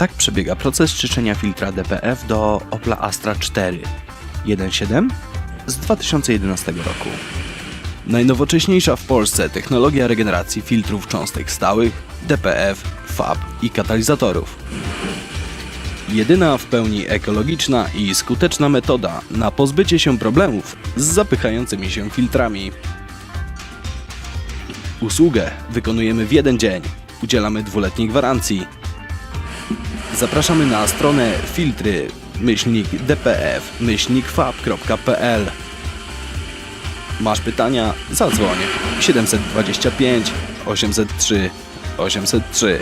Tak przebiega proces czyszczenia filtra DPF do Opla Astra 4 1.7 z 2011 roku. Najnowocześniejsza w Polsce technologia regeneracji filtrów cząstek stałych, DPF, FAB i katalizatorów. Jedyna w pełni ekologiczna i skuteczna metoda na pozbycie się problemów z zapychającymi się filtrami. Usługę wykonujemy w jeden dzień. Udzielamy dwuletniej gwarancji. Zapraszamy na stronę filtry myślnik dpf fab.pl Masz pytania? Zadzwoń. 725 803 803